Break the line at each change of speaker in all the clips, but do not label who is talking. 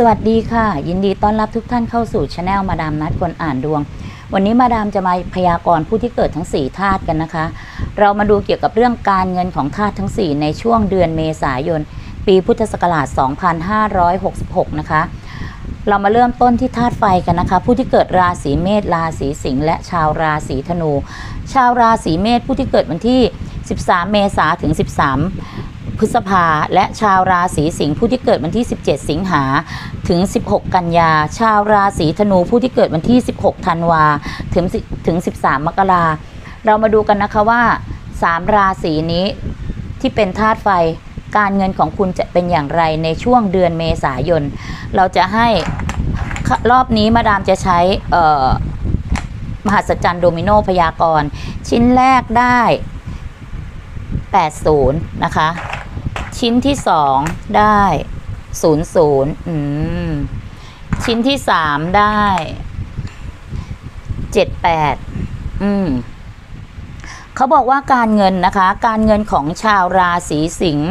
สวัสดีค่ะ ยินดีต้อนรับทุกท่านเข้าสู่ช anel มาดามนัดคนอ่านดวง วันนี้มาดามจะมาพยากรณ์ผู้ที่เกิดทั้ง 4 ธาตุกันนะคะ เรามาดูเกี่ยวกับเรื่องการเงินของธาตุทั้ง 4 ในช่วงเดือนเมษายน ปีพุทธศักราช 2566 นะคะ เรามาเริ่มต้นที่ธาตุไฟกันนะคะ ผู้ที่เกิดราศีเมษราศีสิงห์และชาวราศีธนู ชาวราศีเมษผู้ที่เกิดวันที่ 13 เมษาถึง 13 พฤษภา และชาวราศีสิงห์ผู้ที่เกิดวันที่ 17 สิงหาถึง 16 กันยา ชาวราศีธนูผู้ที่เกิดวันที่ 16 ธันวาถึง10ถึง 13 มกราเรามาดูกันนะคะว่า 3 ราศีนี้ที่เป็นธาตุไฟการเงินของคุณจะเป็นอย่างไรในช่วงเดือนเมษายน เราจะให้รอบนี้มาดามจะใช้มหัศจรรย์โดมิโนพยากรณ์ ชิ้นแรกได้ 80 นะคะ ชิ้นที่2ได้00อืม ชิ้นที่3ได้78อืมเขาบอกว่าการเงินนะคะ การเงินของชาวราศีสิงห์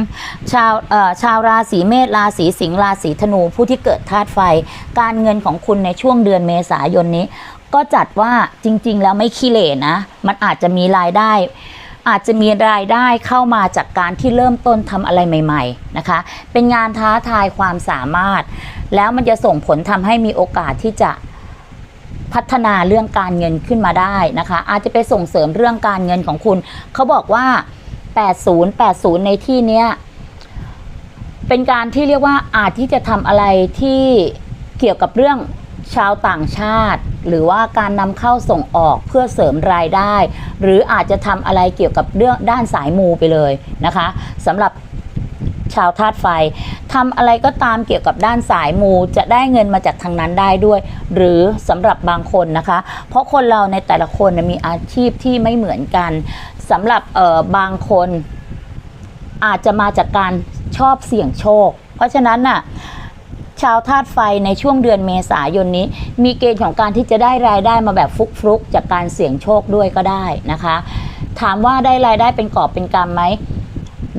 ชาวเอ่อชาวราศีเมษราศีสิงห์ราศีธนูผู้ที่เกิดธาตุไฟ การเงินของคุณในช่วงเดือนเมษายนนี้ ก็จัดว่าจริง ๆ แล้วไม่ขี้เหร่นะ มันอาจจะมีรายได้ อาจจะมีรายได้เข้ามาจากการที่เริ่มต้นทำอะไรใหม่ ๆนะคะ เป็นงานท้าทายความสามารถ แล้วมันจะส่งผลทำให้มีโอกาสที่จะพัฒนาเรื่องการเงินขึ้นมาได้นะคะ อาจจะไปส่งเสริมเรื่องการเงินของคุณ เขาบอกว่า 80 80 ในที่เนี้ยเป็นการที่เรียกว่าอาจที่จะทำอะไรที่เกี่ยวกับเรื่องชาวต่างชาติ หรือว่าการนำเข้าส่งออกเพื่อเสริมรายได้ หรืออาจจะทำอะไรเกี่ยวกับเรื่องด้านสายมูไปเลยนะคะสำหรับชาวธาตุไฟทำอะไรก็ตามเกี่ยวกับด้านสายมูจะได้เงินมาจากทางนั้นได้ด้วย หรือสำหรับบางคนนะคะ เพราะคนเราในแต่ละคนมีอาชีพที่ไม่เหมือนกันสำหรับเอ่อบางคนอาจจะมาจากการชอบเสี่ยงโชค เพราะฉะนั้นน่ะ ชาวธาตุไฟในช่วงเดือนเมษายนนี้ มีเกณฑ์ของการที่จะได้รายได้มาแบบฟลุกๆ จากการเสี่ยงโชคด้วยก็ได้นะคะ ถามว่าได้รายได้เป็นกอบเป็นกำไหม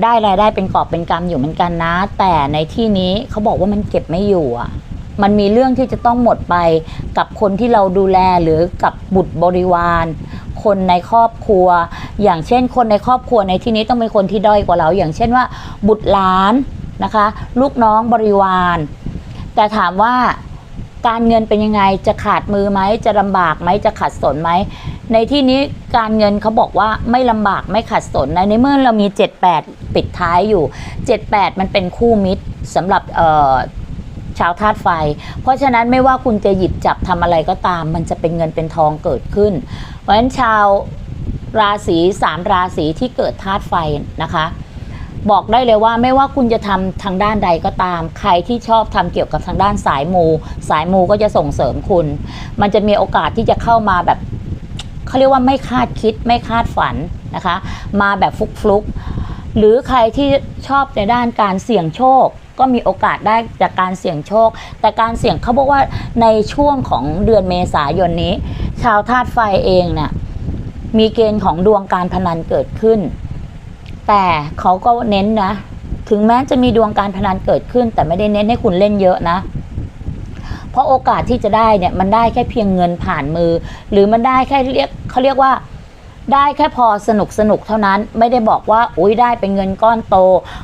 ได้รายได้เป็นกอบเป็นกำอยู่เหมือนกันนะ แต่ในที่นี้เขาบอกว่ามันเก็บไม่อยู่อะมันมีเรื่องที่จะต้องหมดไปกับคนที่เราดูแลหรือกับบุตรบริวาร คนในครอบครัว อย่างเช่น คนในครอบครัวในที่นี้ต้องเป็นคนที่ด้อยกว่าเรา อย่างเช่นว่า บุตรหลานนะคะ ลูกน้องบริวาร แต่ถามว่าการเงินเป็นยังไงจะขาดมือไหมจะลำบากไหมจะขัดสนไหมในที่นี้การเงินเขาบอกว่าไม่ลำบากไม่ขัดสนนะในเมื่อเรามี 78 ปิดท้ายอยู่ 78 มันเป็นคู่มิตรสำหรับชาวธาตุไฟ เพราะฉะนั้นไม่ว่าคุณจะหยิบจับทำอะไรก็ตาม มันจะเป็นเงินเป็นทองเกิดขึ้น เพราะฉะนั้นชาวราศีสามราศีที่เกิดธาตุไฟนะคะ บอกได้เลยว่าไม่ว่าคุณจะทำทางด้านใดก็ตาม ใครที่ชอบทำเกี่ยวกับทางด้านสายมู สายมูก็จะส่งเสริมคุณ มันจะมีโอกาสที่จะเข้ามาแบบเขาเรียกว่าไม่คาดคิดไม่คาดฝันนะคะ มาแบบฟลุกหรือใครที่ชอบในด้านการเสี่ยงโชค ก็มีโอกาสได้จากการเสี่ยงโชค แต่การเสี่ยงเขาบอกว่าในช่วงของเดือนเมษายนนี้ ชาวธาตุไฟเองเนี่ยมีเกณฑ์ของดวงการพนันเกิดขึ้น แต่เขาก็เน้นนะ ถึงแม้จะมีดวงการพนันเกิดขึ้น แต่ไม่ได้เน้นให้คุณเล่นเยอะนะ เพราะโอกาสที่จะได้เนี่ยมันได้แค่เพียงเงินผ่านมือ หรือมันได้แค่เรียกเขาเรียกว่าได้แค่พอสนุกสนุกเท่านั้นไม่ได้บอกว่าอุ้ยได้เป็นเงินก้อนโต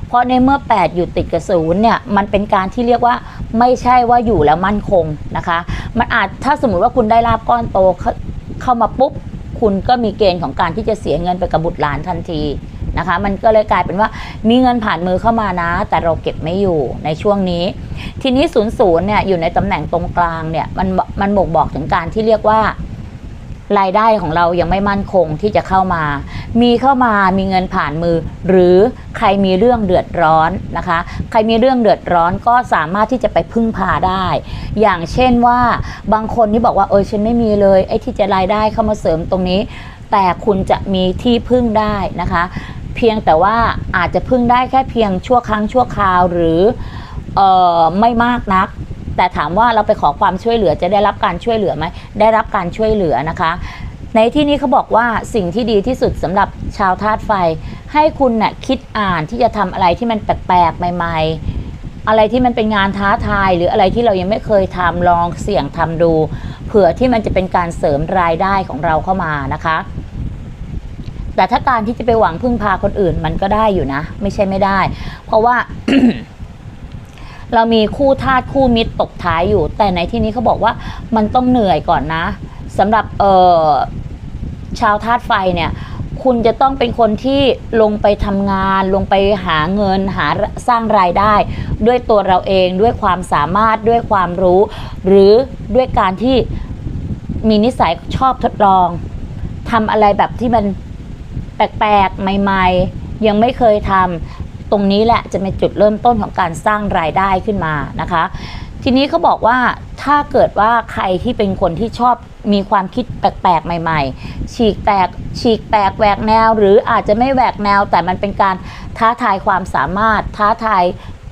เพราะในเมื่อ 8 อยู่ติดกับศูนย์เนี่ยมันเป็นการที่เรียกว่าไม่ใช่ว่าอยู่แล้วมั่นคงนะคะ มันอาจถ้าสมมุติว่าคุณได้ลาบก้อนโตเขเข้ามาปุ๊บ คุณก็มีเกณฑ์ของการที่จะเสียเงินไปกับบุตรหลานทันที นะคะ มันก็เลยกลายเป็นว่ามีเงินผ่านมือเข้ามานะ แต่เราเก็บไม่อยู่ในช่วงนี้ ทีนี้ศูนย์ศูนย์เนี่ยอยู่ในตำแหน่งตรงกลางเนี่ยมันมันบ่งบอกถึงการที่เรียกว่ารายได้ของเรายังไม่มั่นคงที่จะเข้ามา มีเข้ามามีเงินผ่านมือ หรือใครมีเรื่องเดือดร้อนนะคะ ใครมีเรื่องเดือดร้อนก็สามารถที่จะไปพึ่งพาได้ อย่างเช่นว่าบางคนที่บอกว่าเออฉันไม่มีเลยไอ้ที่จะรายได้เข้ามาเสริมตรงนี้ แต่คุณจะมีที่พึ่งได้นะคะ เพียงแต่ว่าอาจจะพึ่งได้แค่เพียงชั่วครั้งชั่วคราวหรือออไม่มากนัก แต่ถามว่าเราไปขอความช่วยเหลือจะได้รับการช่วยเหลือไหมได้รับการช่วยเหลือนะคะ ในที่นี้เขาบอกว่าสิ่งที่ดีที่สุดสำหรับชาวธาตุไฟ ให้คุณน่ะคิดอ่านที่จะทำอะไรที่มันแปลกๆใหม่อะไรที่มันเป็นงานท้าทาย หรืออะไรที่เรายังไม่เคยทำลองเสี่ยงทำดู เผื่อที่มันจะเป็นการเสริมรายได้ของเราเข้ามานะคะ แต่ถ้าการที่จะไปหวังพึ่งพาคนอื่นมันก็ได้อยู่นะ ไม่ใช่ไม่ได้ เพราะว่า เรามีคู่ทาสคู่มิตรตกท้ายอยู่ แต่ในที่นี้เขาบอกว่ามันต้องเหนื่อยก่อนนะสำหรับเออชาวธาตุไฟเนี่ย คุณจะต้องเป็นคนที่ลงไปทำงาน ลงไปหาเงินหาสร้างรายได้ ด้วยตัวเราเองด้วยความสามารถด้วยความรู้ หรือด้วยการที่มีนิสัยชอบทดลองทำอะไรแบบที่มัน ปลกๆ ใหม่ๆ ยังไม่เคยทำตรงนี้แหละจะเป็นจุดเริ่มต้นของการสร้างรายได้ขึ้นมานะคะ ทีนี้เขาบอกว่าถ้าเกิดว่าใครที่เป็นคนที่ชอบมีความคิดแปลกๆ ใหม่ ๆ ฉีกแตกฉีกแตกแหวกแนว หรืออาจจะไม่แหวกแนว แต่มันเป็นการท้าทายความสามารถท้าทาย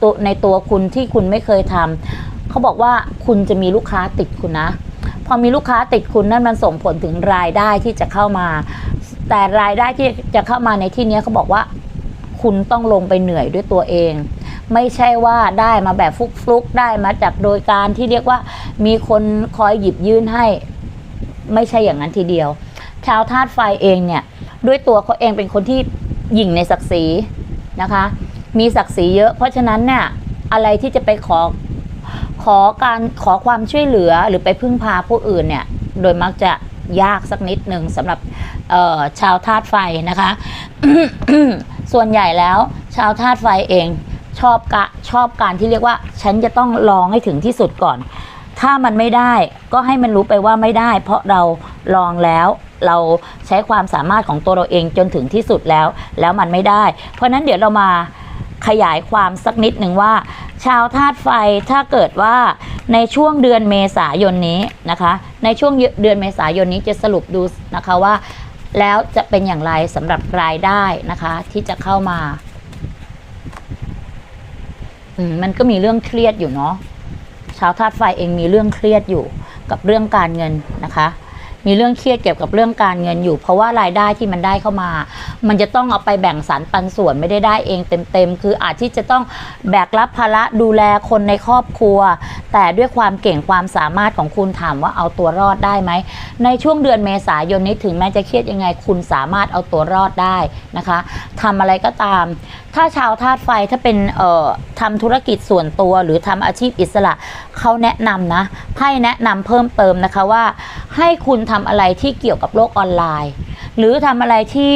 ตัวในตัวคุณที่คุณไม่เคยทำเขาบอกว่าคุณจะมีลูกค้าติดคุณนะพอมีลูกค้าติดคุณนั่นมันส่งผลถึงรายได้ที่จะเข้ามา แต่รายได้ที่จะเข้ามาในที่นี้เขาบอกว่า คุณต้องลงไปเหนื่อยด้วยตัวเอง ไม่ใช่ว่าได้มาแบบฟลุกๆได้มาจากโดยการที่เรียกว่า มีคนคอยหยิบยื่นให้ ไม่ใช่อย่างนั้นทีเดียว ชาวธาตุไฟเองเนี่ย ด้วยตัวเขาเองเป็นคนที่หยิ่งในศักดิ์ศรีนะคะ มีศักดิ์ศรีเยอะ เพราะฉะนั้นเนี่ยอะไรที่จะไปขอขอการขอความช่วยเหลือหรือไปพึ่งพาผู้อื่นเนี่ย โดยมักจะยากสักนิดหนึ่งสำหรับ ชาวธาตุไฟนะคะ ส่วนใหญ่แล้ว ชาวธาตุไฟเองชอบกะชอบการที่เรียกว่า ฉันจะต้องลองให้ถึงที่สุดก่อน ถ้ามันไม่ได้ก็ให้มันรู้ไปว่าไม่ได้ เพราะเราลองแล้วเราใช้ความสามารถของตัวเราเองจนถึงที่สุดแล้ว แล้วมันไม่ได้ เพราะฉะนั้นเดี๋ยวเรามาขยายความสักนิดหนึ่งว่า ชาวธาตุไฟถ้าเกิดว่าในช่วงเดือนเมษายนนี้นะคะ ในช่วงเดือนเมษายนนี้จะสรุปดูนะคะว่า แล้วจะเป็นอย่างไรสำหรับรายได้นะคะ ที่จะเข้ามาอืมมันก็มีเรื่องเครียดอยู่เนาะชาวธาตุไฟเองมีเรื่องเครียดอยู่กับเรื่องการเงินนะคะ มีเรื่องเครียดเกี่ยวกับเรื่องการเงินอยู่ เพราะว่ารายได้ที่มันได้เข้ามา มันจะต้องเอาไปแบ่งสรรปันส่วนไม่ได้ได้เองเต็มๆ คืออาจที่จะต้องแบกรับภาระดูแลคนในครอบครัว แต่ด้วยความเก่งความสามารถของคุณถามว่าเอาตัวรอดได้ไหม ในช่วงเดือนเมษายนนี้ถึงแม้จะเครียดยังไง คุณสามารถเอาตัวรอดได้นะคะทำอะไรก็ตามถ้าชาวธาตุไฟถ้าเป็นเอ่อทำธุรกิจส่วนตัวหรือทำอาชีพอิสระเขาแนะนำนะไพ่แนะนำเพิ่มเติมนะคะว่า ให้คุณทำอะไรที่เกี่ยวกับโลกออนไลน์ หรือทำอะไรที่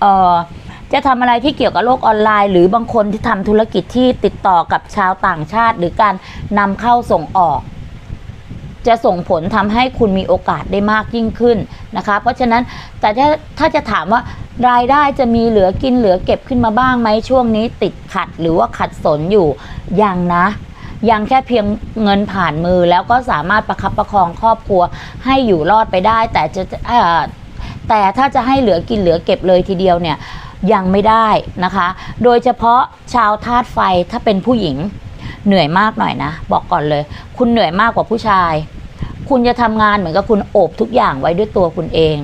เอ่อจะทำอะไรที่เกี่ยวกับโลกออนไลน์ หรือบางคนที่ทำธุรกิจที่ติดต่อกับชาวต่างชาติ หรือการนำเข้าส่งออก จะส่งผลทำให้คุณมีโอกาสได้มากยิ่งขึ้นนะคะ เพราะฉะนั้นแต่ถ้าถ้าจะถามว่ารายได้จะมีเหลือกินเหลือเก็บขึ้นมาบ้างไหมช่วงนี้ติดขัดหรือว่าขัดสนอยู่ยังนะ ยังแค่เพียงเงินผ่านมือแล้วก็สามารถประคับประคองครอบครัวให้อยู่รอดไปได้ แต่จะแต่ถ้าจะให้เหลือกินเหลือเก็บเลยทีเดียวเนี่ยยังไม่ได้นะคะ โดยเฉพาะชาวธาตุไฟถ้าเป็นผู้หญิง เหนื่อยมากหน่อยนะ บอกก่อนเลย คุณเหนื่อยมากกว่าผู้ชาย คุณจะทำงานเหมือนกับคุณโอบทุกอย่างไว้ด้วยตัวคุณเอง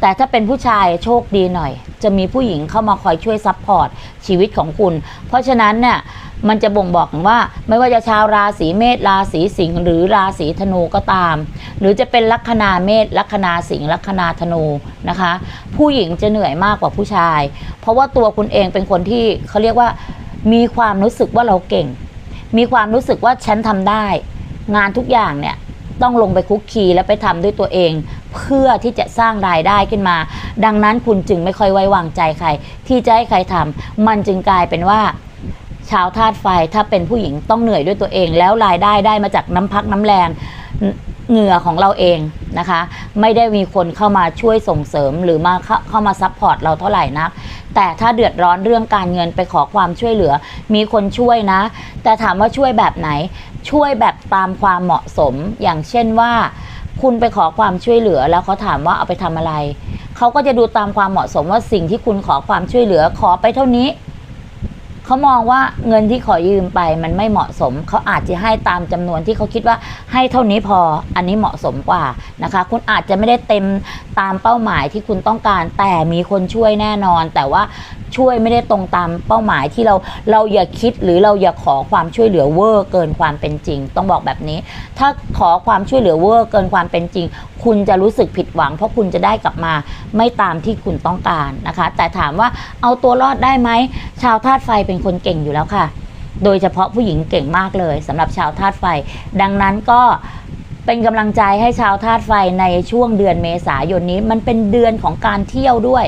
แต่ถ้าเป็นผู้ชายโชคดีหน่อย จะมีผู้หญิงเข้ามาคอยช่วยซัพพอร์ตชีวิตของคุณ เพราะฉะนั้นเนี่ยมันจะบ่งบอกว่าไม่ว่าจะชาวราศีเมษราศีสิงห์หรือราศีธนูก็ตาม หรือจะเป็นลัคนาเมษลัคนาสิงห์ลัคนาธนูนะคะ ผู้หญิงจะเหนื่อยมากกว่าผู้ชาย เพราะว่าตัวคุณเองเป็นคนที่เขาเรียกว่ามีความรู้สึกว่าเราเก่ง มีความรู้สึกว่าฉันทำได้ งานทุกอย่างเนี่ยต้องลงไปคุกคีและไปทำด้วยตัวเอง เพื่อที่จะสร้างรายได้ขึ้นมา ดังนั้นคุณจึงไม่ค่อยไว้วางใจใคร ที่จะให้ใครทำมันจึงกลายเป็นว่าชาวธาตุไฟถ้าเป็นผู้หญิงต้องเหนื่อยด้วยตัวเอง แล้วรายได้ได้มาจากน้ำพักน้ำแรงเหงื่อของเราเอง นะคะ ไม่ได้มีคนเข้ามาช่วยส่งเสริมหรือมาเข้าเข้ามาซัพพอร์ตเราเท่าไหร่นัก แต่ถ้าเดือดร้อนเรื่องการเงินไปขอความช่วยเหลือ มีคนช่วยนะ แต่ถามว่าช่วยแบบไหน ช่วยแบบตามความเหมาะสม อย่างเช่นว่า คุณไปขอความช่วยเหลือแล้วเขาถามว่าเอาไปทำอะไร เขาก็จะดูตามความเหมาะสมว่าสิ่งที่คุณขอความช่วยเหลือขอไปเท่านี้ เขามองว่าเงินที่ขอยืมไปมันไม่เหมาะสม เขาอาจจะให้ตามจำนวนที่เขาคิดว่าให้เท่านี้พออันนี้เหมาะสมกว่านะคะ คุณอาจจะไม่ได้เต็มตามเป้าหมายที่คุณต้องการ แต่มีคนช่วยแน่นอน แต่ว่า ช่วยไม่ได้ตรงตามเป้าหมายที่เราเราอย่าคิดหรือเราอย่าขอความช่วยเหลือเวอร์เกินความเป็นจริง ต้องบอกแบบนี้ ถ้าขอความช่วยเหลือเวอร์เกินความเป็นจริง คุณจะรู้สึกผิดหวัง เพราะคุณจะได้กลับมาไม่ตามที่คุณต้องการนะคะ แต่ถามว่าเอาตัวรอดได้ไหมชาวธาตุไฟเป็นคนเก่งอยู่แล้วค่ะ โดยเฉพาะผู้หญิงเก่งมากเลยสำหรับชาวธาตุไฟ ดังนั้นก็ เป็นกำลังใจให้ชาวธาตุไฟในช่วงเดือนเมษายนนี้ มันเป็นเดือนของการเที่ยวด้วย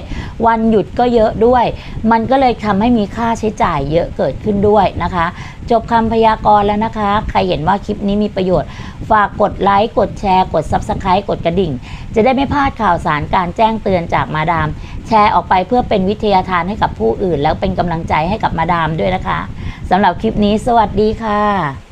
วันหยุดก็เยอะด้วย มันก็เลยทำให้มีค่าใช้จ่ายเยอะเกิดขึ้นด้วยนะคะ จบคำพยากรณ์แล้วนะคะ ใครเห็นว่าคลิปนี้มีประโยชน์ ฝากกดไลค์ กดแชร์ กด Subscribe กดกระดิ่ง จะได้ไม่พลาดข่าวสารการแจ้งเตือนจากมาดาม แชร์ออกไปเพื่อเป็นวิทยาทานให้กับผู้อื่น แล้วเป็นกำลังใจให้กับมาดามด้วยนะคะสำหรับคลิปนี้ สวัสดีค่ะ